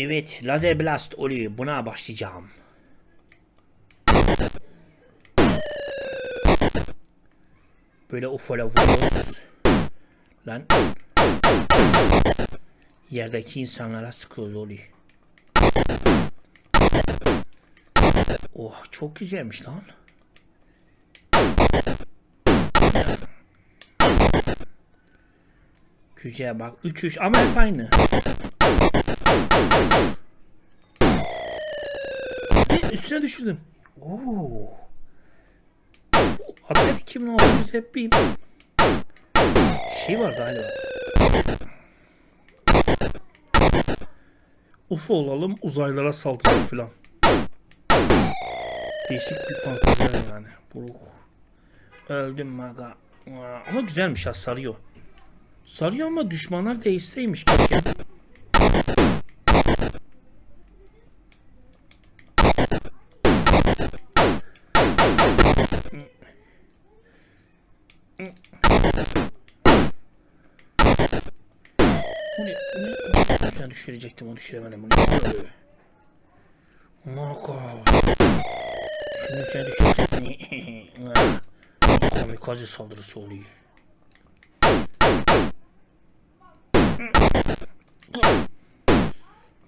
Evet lazer blast oluyor. Buna başlayacağım. Böyle ufala vuruyoruz. Lan. Yerdeki insanlara sıkıyoruz oluyor. Oh çok güzelmiş lan. Güzel bak 3 3 ama hep aynı. Ne, Üstüne düşürdüm. Oo. Atlet 2019 hep bir şey var galiba. UFO olalım uzaylara saldıralım filan. Değişik bir fantezi yani. Bu öldüm maga. Ama güzelmiş ha sarıyor. Sarıyor ama düşmanlar değişseymiş keşke. Bu ne? Ne? Üstüne düşürecektim onu düşüremedim bunu. Maka. Şunu üstüne düşürecektim. Kamikaze saldırısı oluyor.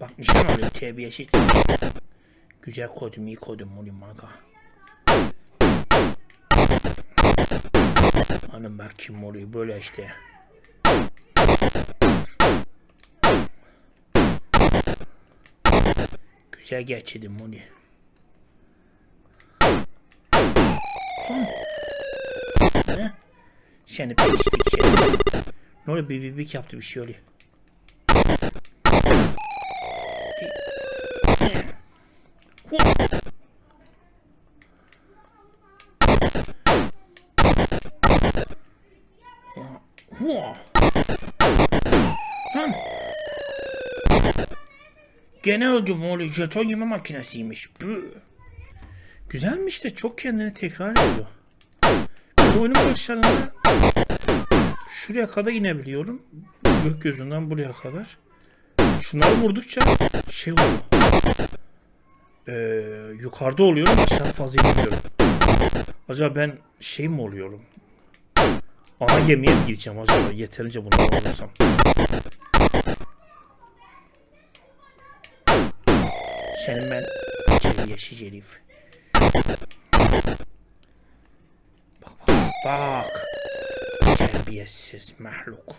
Bak nişan alıyor terbiyesiz. Güzel koydum iyi koydum onu maka. Hanım bak kim oluyor böyle işte. Güzel geçirdim onu. Ne? Seni peşlik şey. Ne oluyor bir bibik yaptı bir şey oluyor. Hua. Gene öldüm oğlum. Jeton yeme makinesiymiş. Bü. Güzelmiş de çok kendini tekrar ediyor. Bir oyunun başlarında şuraya kadar inebiliyorum. Gökyüzünden buraya kadar. Şunları vurdukça şey oluyor. Ee, yukarıda oluyorum aşağı fazla inemiyorum. Acaba ben şey mi oluyorum? Ana gemiye mi gideceğim acaba yeterince bunları alırsam? Senin ben içeri yeşil herif. Bak bak bak. Terbiyesiz mahluk.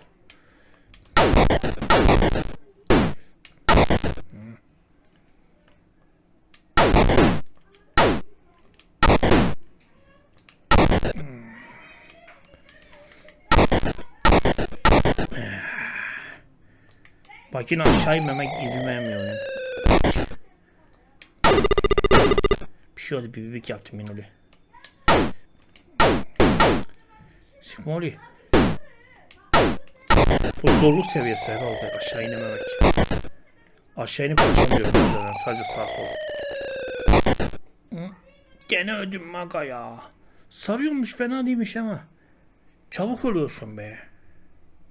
Bak yine aşağı inmemek izin vermiyor. Oldu bir bibik yaptım yine öyle. Sıkma oluyor. Bu zorluk seviyesi herhalde aşağı inememek. Aşağı inip kaçamıyorum zaten sadece sağ sol. Gene ödüm maga ya. Sarıyormuş fena değilmiş ama. Çabuk ölüyorsun be.